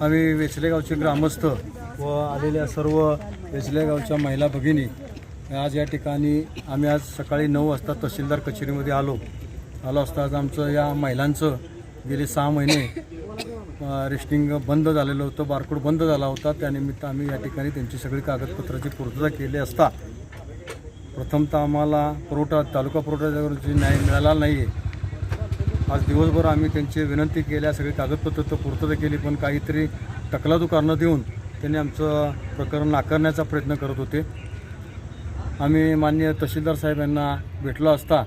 आम्ही वेचलेगावचे ग्रामस्थ व आलेल्या सर्व वेचलेगावच्या महिला भगिनी आज या ठिकाणी आम्ही आज सकाळी नऊ वाजता तहसीलदार कचेरीमध्ये आलो. आलो असता आज आमचं या महिलांचं गेले सहा महिने रेस्टिंग बंद झालेलं होतं बारकोड बंद झाला होता. त्यानिमित्त आम्ही या ठिकाणी त्यांची सगळी कागदपत्राची पूर्तता केली असता. प्रथमतः आम्हाला पुरवठा तालुका पुरवठा न्याय मिळाला नाही आहे आज दिवसभर आम्ही त्यांची विनंती केल्या सगळी कागदपत्र तर पूर्तता केली पण काहीतरी तकलादू कारणं देऊन त्यांनी आमचं प्रकरण नाकारण्याचा प्रयत्न करत होते. आम्ही मान्य तहसीलदार साहेब यांना भेटलो असता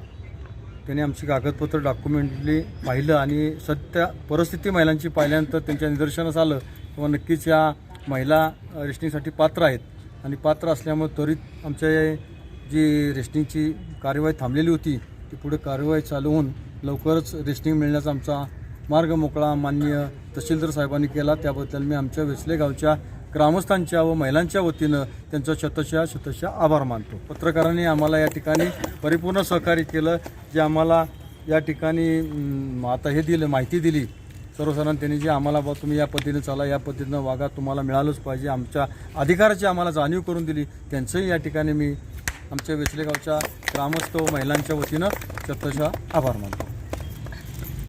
त्यांनी आमची कागदपत्र डॉक्युमेंटली पाहिलं आणि सध्या परिस्थिती महिलांची पाहिल्यानंतर त्यांच्या निदर्शनास आलं किंवा नक्कीच या महिला रेस्टिंगसाठी पात्र आहेत. आणि पात्र असल्यामुळे त्वरित आमच्या जी रेस्टिंगची कार्यवाही थांबलेली होती ती पुढे कार्यवाही चालू होऊन लवकरच रेस्टिंग मिळण्याचा आमचा मार्ग मोकळा मान्य तहसीलदार साहेबांनी केला. त्याबद्दल मी आमच्या वेसले गावच्या ग्रामस्थांच्या व महिलांच्या वतीनं त्यांचं शतशः शतशः आभार मानतो. पत्रकारांनी आम्हाला या ठिकाणी परिपूर्ण सहकार्य केलं जे आम्हाला या ठिकाणी आता हे दिलं माहिती दिली. सर्वसाधारण त्यांनी जे आम्हाला बा तुम्ही या पद्धतीनं चाला या पद्धतीनं वागा तुम्हाला मिळालंच पाहिजे आमच्या अधिकाराची आम्हाला जाणीव करून दिली. त्यांचंही या ठिकाणी मी आमच्या वेचलेगावच्या ग्रामस्थ व महिलांच्या वतीनं शतशः आभार मानतो.